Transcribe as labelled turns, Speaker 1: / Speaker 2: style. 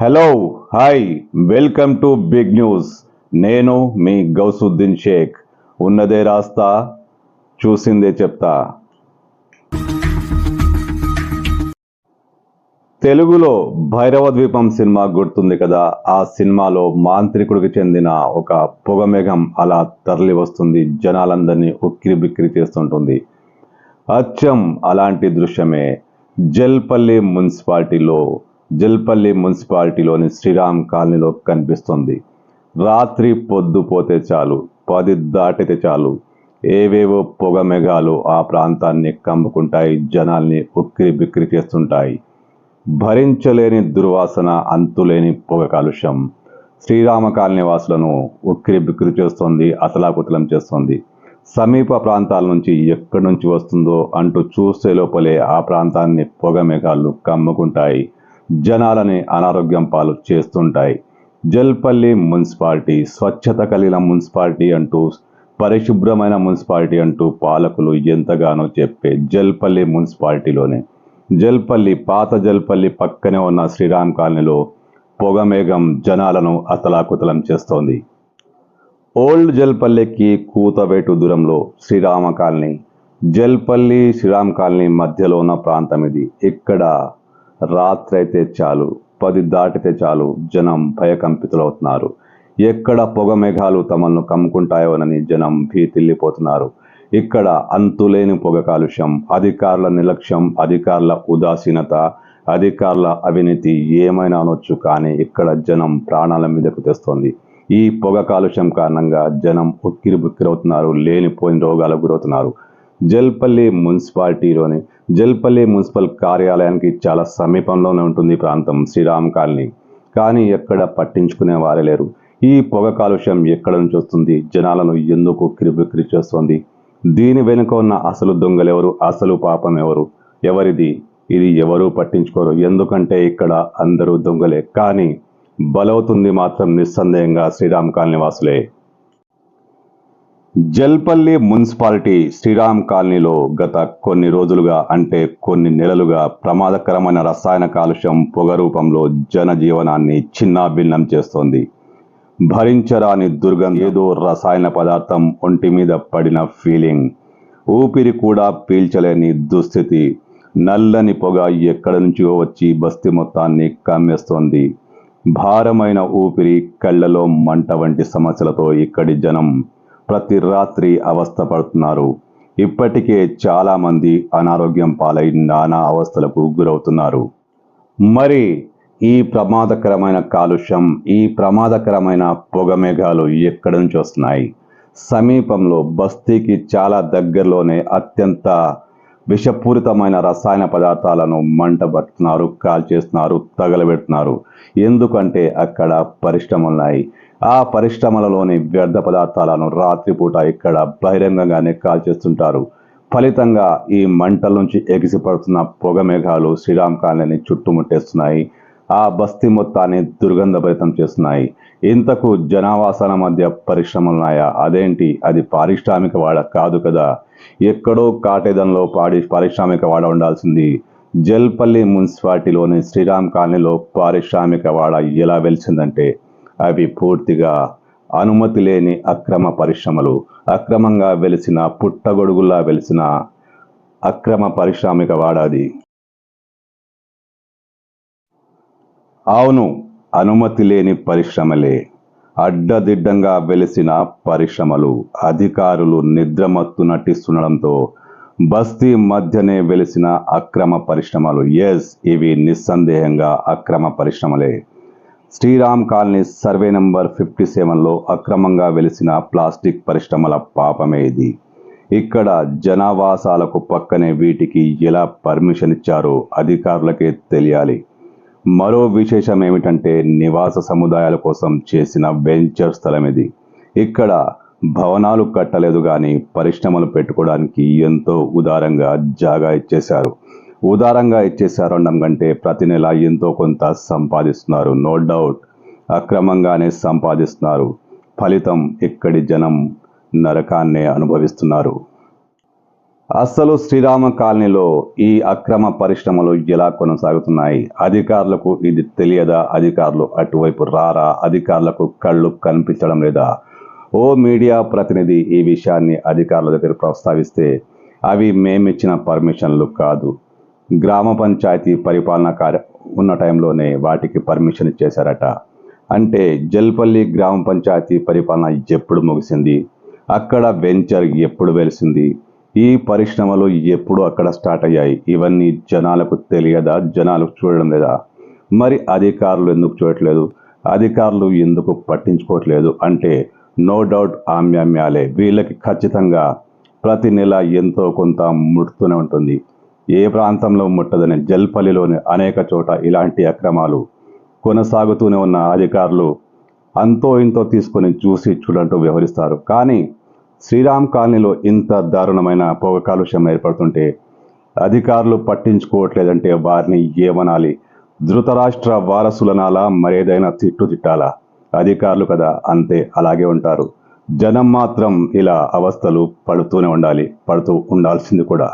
Speaker 1: Hello hi welcome to big news నేను మీ గౌసుద్దీన్ షేక్. ఉన్నదే రాస్తా చూసిందే చెప్తా. తెలుగులో భైరవ ద్వీపం సినిమా గుర్తుంది కదా? ఆ సినిమాలో మాంత్రికుడికి చెందిన ఒక పొగమేఘం అలా తరలి వస్తుంది. జనాలందరినీ ఉక్కిరి బిక్కిరి చేస్తుంటుంది. అచ్చం అలాంటి దృశ్యమే. జల్పల్లి మున్సిపాలిటీలో జల్పల్లి మున్సిపాలిటీలోని శ్రీరామ్ కాలనీలో కనిపిస్తుంది. రాత్రి పొద్దుపోతే చాలు పది దాటితే చాలు. ఏవేవో పొగ మేఘాలు ఆ ప్రాంతాన్ని కమ్ముకుంటాయి జనాల్ని ఉక్కిరి బిక్కిరి చేస్తుంటాయి. భరించలేని దుర్వాసన అంతులేని పొగ కాలుష్యం. శ్రీరామ కాలనీ వాసులను ఉక్కిరి బిక్కిరి చేస్తోంది అతలాకుతలం చేస్తోంది. సమీప ప్రాంతాల నుంచి ఎక్కడి నుంచి వస్తుందో అంటూ చూసే లోపలే ఆ ప్రాంతాన్ని పొగ మేఘాలు కమ్ముకుంటాయి. జనాలని అనారోగ్యం పాలు చేస్తుంటాయి. జల్పల్లి మున్సిపాలిటీ స్వచ్ఛత కలిగిన మున్సిపాలిటీ అంటూ పరిశుభ్రమైన మున్సిపాలిటీ అంటూ పాలకులు ఎంతగానో చెప్పే జల్పల్లి మున్సిపాలిటీలోనే. జల్పల్లి పాత జల్పల్లి పక్కనే ఉన్న శ్రీరామ్ కాలనీలో పొగమేఘం జనాలను అతలాకుతలం చేస్తోంది. ఓల్డ్ జల్పల్లికి కూతవేటు దూరంలో శ్రీరామ కాలనీ. జల్పల్లి శ్రీరామ్ కాలనీ మధ్యలో ఉన్న ప్రాంతం ఇది. ఇక్కడ రాత్రి అయితే చాలు పది దాటితే చాలు జనం భయకంపితులవుతున్నారు. ఎక్కడ పొగ మేఘాలు తమను కమ్ముకుంటాయోనని జనం భీతిల్లిపోతున్నారు. ఇక్కడ అంతులేని పొగ కాలుష్యం అధికారుల నిర్లక్ష్యం అధికారుల ఉదాసీనత అధికారుల అవినీతి ఏమైనా అనొచ్చు కానీ ఇక్కడ జనం ప్రాణాల మీదకు తెస్తోంది. ఈ పొగ కాలుష్యం కారణంగా జనం ఉక్కిరి బుక్కిరవుతున్నారు లేనిపోయిన రోగాలకు గురవుతున్నారు. జల్పల్లి మున్సిపాలిటీలోని జల్పల్లి మున్సిపల్ కార్యాలయానికి చాలా సమీపంలోనే ఉంటుంది ప్రాంతం శ్రీరామ్ కాలనీ. కానీ ఎక్కడ పట్టించుకునే వారే లేరు. ఈ పొగ కాలుష్యం ఎక్కడ నుంచి వస్తుంది జనాలను ఎందుకు కిరిబిక్కిరి చేస్తుంది? దీని వెనుక ఉన్న అసలు దొంగలెవరు అసలు పాపం ఎవరు? ఎవరిది? ఇది ఎవరూ పట్టించుకోరు? ఎందుకంటే ఇక్కడ అందరూ దొంగలే. కానీ బలవుతుంది మాత్రం నిస్సందేహంగా శ్రీరామ్ కాలనీ వాసులే. జల్పల్లి మున్సిపాలిటీ శ్రీరామ్ కాలనీలో గత కొన్ని రోజులుగా అంటే కొన్ని నెలలుగా ప్రమాదకరమైన రసాయన కాలుష్యం పొగ రూపంలో జనజీవనాన్ని చిన్నాభిన్నం చేస్తోంది. భరించరాని దుర్గం ఏదో రసాయన పదార్థం ఒంటి మీద పడిన ఫీలింగ్. ఊపిరి కూడా పీల్చలేని దుస్థితి. నల్లని పొగ ఎక్కడి నుంచో వచ్చి బస్తీ మొత్తాన్ని కమ్మేస్తోంది. భారమైన ఊపిరి కళ్ళలో మంట వంటి సమస్యలతో ఇక్కడి జనం ప్రతి రాత్రి అవస్థ పడుతున్నారు ఇప్పటికే చాలామంది అనారోగ్యం పాలై నానా అవస్థలకు గురవుతున్నారు. మరి ఈ ప్రమాదకరమైన కాలుష్యం ఈ ప్రమాదకరమైన పొగ మేఘాలు ఎక్కడి నుంచి వస్తున్నాయి? సమీపంలో బస్తీకి చాలా దగ్గరలోనే అత్యంత విషపూరితమైన రసాయన పదార్థాలను మంటబడుతున్నారు కాల్చేస్తున్నారు తగలబెడుతున్నారు. ఎందుకంటే అక్కడ పరిశ్రమలు ఉన్నాయి ఆ పరిశ్రమలలోని వ్యర్థ పదార్థాలను రాత్రిపూట ఇక్కడ బహిరంగంగానే కాల్చేస్తుంటారు. ఫలితంగా ఈ మంటల నుంచి ఎగిసిపడుతున్న పొగ మేఘాలు శ్రీరామ్ కాలనీని చుట్టుముట్టేస్తున్నాయి. ఆ బస్తీ మొత్తాన్ని దుర్గంధభరితం చేస్తున్నాయి. ఇంతకు జనావాసాల మధ్య పరిశ్రమలున్నాయా అదేంటి? అది పారిశ్రామిక వాడ కాదు కదా. ఎక్కడో కాటేదంలో పాడి పారిశ్రామిక వాడ ఉండాల్సింది. జల్పల్లి మున్సిపాలిటీలోని శ్రీరామ్ కాలనీలో పారిశ్రామిక వాడ ఎలా వెలిసిందంటే అవి పూర్తిగా అనుమతి లేని అక్రమ పరిశ్రమలు అక్రమంగా వెలిసిన పుట్టగొడుగుల్లా వెలిసిన అక్రమ పారిశ్రామిక వాడాది. అవును అనుమతి లేని పరిశ్రమలే. అడ్డదిడ్డంగా వెలిసిన పరిశ్రమలు అధికారులు నిద్రమత్తు నటిస్తుండడంతో బస్తీ మధ్యనే వెలిసిన అక్రమ పరిశ్రమలు ఎస్ ఇవి నిస్సందేహంగా అక్రమ పరిశ్రమలే. Sriram colony survey number fifty సెవెన్లో అక్రమంగా వెలిసిన ప్లాస్టిక్ పరిశ్రమల పాపమే ఇది. ఇక్కడ జనావాసాలకు పక్కనే వీటికి ఎలా పర్మిషన్ ఇచ్చారో అధికారులకే తెలియాలి. మరో విశేషం ఏమిటంటే నివాస సముదాయాల కోసం చేసిన వెంచర్ స్థలం ఇది ఇక్కడ భవనాలు కట్టలేదు కానీ పరిశ్రమలు పెట్టుకోవడానికి ఎంతో ఉదారంగా జాగా ఇచ్చేశారు. ఉదారంగా ఇచ్చేశారు అనడం కంటే ప్రతి నెల ఎంతో కొంత సంపాదిస్తున్నారు. నో డౌట్ అక్రమంగానే సంపాదిస్తున్నారు. ఫలితం ఇక్కడి జనం నరకాన్నే అనుభవిస్తున్నారు. అసలు శ్రీరామ కాలనీలో ఈ అక్రమ పరిశ్రమలు ఎలా కొనసాగుతున్నాయి? అధికారులకు ఇది తెలియదా? అధికారులు అటువైపు రారా? అధికారులకు కళ్ళు కనిపించడం లేదా? ఓ మీడియా ప్రతినిధి ఈ విషయాన్ని అధికారుల దగ్గర ప్రస్తావిస్తే అవి మేమిచ్చిన పర్మిషన్లు కాదు. గ్రామ పంచాయతీ పరిపాలన కార్య ఉన్న టైంలోనే వాటికి పర్మిషన్ ఇచ్చేశారట. అంటే జల్పల్లి గ్రామ పంచాయతీ పరిపాలన ఎప్పుడు ముగిసింది? అక్కడ వెంచర్ ఎప్పుడు వెలిసింది? ఈ పరిశ్రమలు ఎప్పుడు అక్కడ స్టార్ట్ అయ్యాయి? ఇవన్నీ జనాలకు తెలియదా? జనాలకు చూడడం లేదా? మరి అధికారులు ఎందుకు చూడట్లేదు? అధికారులు ఎందుకు పట్టించుకోవట్లేదు? అంటే నో డౌట్ ఆమ్యామ్యాలే. వీళ్ళకి ఖచ్చితంగా ప్రతి నెల ఎంతో కొంత ముడుతూనే ఉంటుంది. ఏ ప్రాంతంలో ముట్టదని జల్పల్లిలోని అనేక చోట ఇలాంటి అక్రమాలు కొనసాగుతూనే ఉన్న అధికారులు అంతో ఇంతో తీసుకొని చూసి చూడంటూ వ్యవహరిస్తారు. కానీ శ్రీరామ్ కాలనీలో ఇంత దారుణమైన పొగ కాలుష్యం ఏర్పడుతుంటే అధికారులు పట్టించుకోవట్లేదంటే వారిని ఏమనాలి? ధృతరాష్ట్ర వారసులనాలా? మరేదైనా తిట్టు తిట్టాలా? అధికారులు కదా అంతే అలాగే ఉంటారు. జనం మాత్రం ఇలా అవస్థలు పడుతూనే ఉండాలి పడుతూ ఉండాల్సింది కూడా.